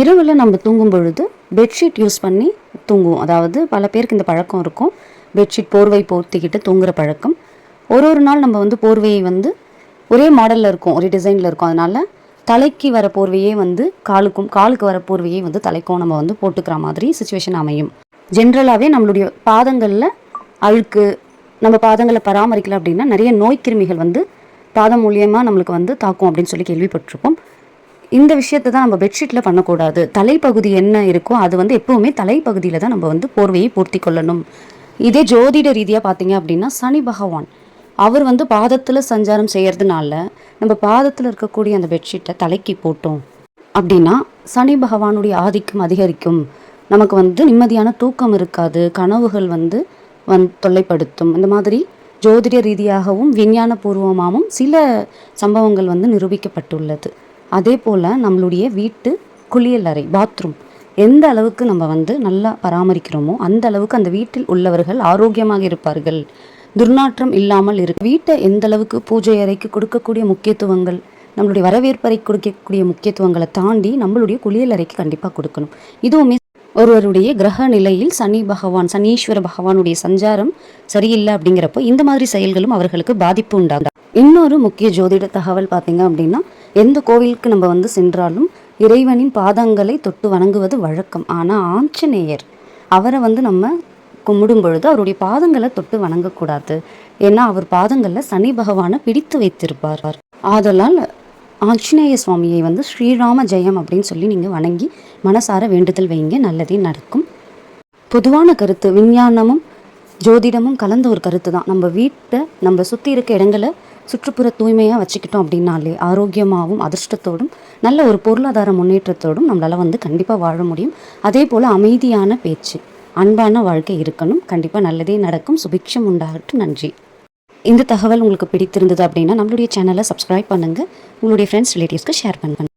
இரவில் நம்ம தூங்கும் பொழுது பெட்ஷீட் யூஸ் பண்ணி தூங்குவோம். அதாவது பல பேருக்கு இந்த பழக்கம் இருக்கும். பெட்ஷீட் போர்வை போர்த்திக்கிட்டு தூங்குகிற பழக்கம். ஒரு ஒரு நாள் நம்ம வந்து போர்வையை வந்து ஒரே மாடலில் இருக்கும். ஒரே டிசைனில் இருக்கும். அதனால் தலைக்கு வர போர்வையே வந்து காலுக்கும் காலுக்கு வர போர்வையே வந்து தலைக்கும் நம்ம வந்து போட்டுக்கிற மாதிரி சுச்சுவேஷன் அமையும். ஜென்ரலாகவே நம்மளுடைய பாதங்களில் அழுக்கு நம்ம பாதங்களை பராமரிக்கல அப்படின்னா நிறைய நோய் கிருமிகள் வந்து பாதம் மூலியமாக நம்மளுக்கு வந்து தாக்கும் அப்படின்னு சொல்லி கேள்விப்பட்டிருப்போம். இந்த விஷயத்தை தான் நம்ம பெட்ஷீட்டில் பண்ணக்கூடாது. தலைப்பகுதி என்ன இருக்கோ அது வந்து எப்பவுமே தலைப்பகுதியில் தான் நம்ம வந்து போர்வையை பூர்த்தி கொள்ளணும். இதே ஜோதிட ரீதியாக பார்த்தீங்க அப்படின்னா சனி பகவான் அவர் வந்து பாதத்தில் சஞ்சாரம் செய்யறதுனால நம்ம பாதத்தில் இருக்கக்கூடிய அந்த பெட்ஷீட்டை தலைக்கு போட்டோம் அப்படின்னா சனி பகவானுடைய ஆதிக்கம் அதிகரிக்கும். நமக்கு வந்து நிம்மதியான தூக்கம் இருக்காது. கனவுகள் வந்து வந் தொல்லைப்படுத்தும். இந்த மாதிரி ஜோதிட ரீதியாகவும் விஞ்ஞான பூர்வமாகவும் சில சம்பவங்கள் வந்து நிரூபிக்கப்பட்டுள்ளது. அதே போல் நம்மளுடைய வீட்டு குளியல் அறை பாத்ரூம் எந்த அளவுக்கு நம்ம வந்து நல்லா பராமரிக்கிறோமோ அந்த அளவுக்கு அந்த வீட்டில் உள்ளவர்கள் ஆரோக்கியமாக இருப்பார்கள். துர்நாற்றம் இல்லாமல் இருக்கு வீட்டை எந்த அளவுக்கு பூஜை அறைக்கு கொடுக்கக்கூடிய முக்கியத்துவங்கள் நம்மளுடைய வரவேற்பறை கொடுக்கக்கூடிய முக்கியத்துவங்களை தாண்டி நம்மளுடைய குளியல் அறைக்கு கண்டிப்பாக கொடுக்கணும். இதுவுமே ஒருவருடைய கிரக நிலையில் சனி பகவான் சனீஸ்வர பகவானுடைய சஞ்சாரம் சரியில்லை அப்படிங்கிறப்போ இந்த மாதிரி செயல்களும் அவர்களுக்கு பாதிப்பு உண்டாகும். இன்னொரு முக்கிய ஜோதிட தகவல் பார்த்தீங்க அப்படின்னா எந்த கோவிலுக்கு நம்ம வந்து சென்றாலும் இறைவனின் பாதங்களை தொட்டு வணங்குவது வழக்கம். ஆனால் ஆஞ்சநேயர் அவரை வந்து நம்ம கும்பிடும் பொழுது அவருடைய பாதங்களை தொட்டு வணங்கக்கூடாது. ஏன்னா அவர் பாதங்களில் சனி பகவானை பிடித்து வைத்திருப்பார். ஆதலால் ஆஞ்சநேய சுவாமியை வந்து ஸ்ரீராம ஜெயம் அப்படின்னு சொல்லி நீங்கள் வணங்கி மனசார வேண்டுதல் வைங்க. நல்லதே நடக்கும். பொதுவான கருத்து விஞ்ஞானமும் ஜோதிடமும் கலந்த ஒரு கருத்து தான் நம்ம வீட்டை நம்ம சுற்றி இருக்க இடங்களை சுற்றுப்புற தூய்மையாக வச்சுக்கிட்டோம் அப்படின்னாலே ஆரோக்கியமாகவும் அதிர்ஷ்டத்தோடும் நல்ல ஒரு பொருளாதார முன்னேற்றத்தோடும் நம்மளால் வந்து கண்டிப்பாக வாழ முடியும். அதே போல் அமைதியான பேச்சு அன்பான வாழ்க்கை இருக்கணும். கண்டிப்பாக நல்லதே நடக்கும். சுபிக்ஷம் உண்டாகட்டும். நன்றி. இந்த தகவல் உங்களுக்கு பிடித்திருந்தது அப்படின்னா நம்மளுடைய சேனலை சப்ஸ்கிரைப் பண்ணுங்கள் உங்களுடைய ஃப்ரெண்ட்ஸ் ரிலேட்டிவ்ஸ்க்கு ஷேர் பண்ணுங்கள்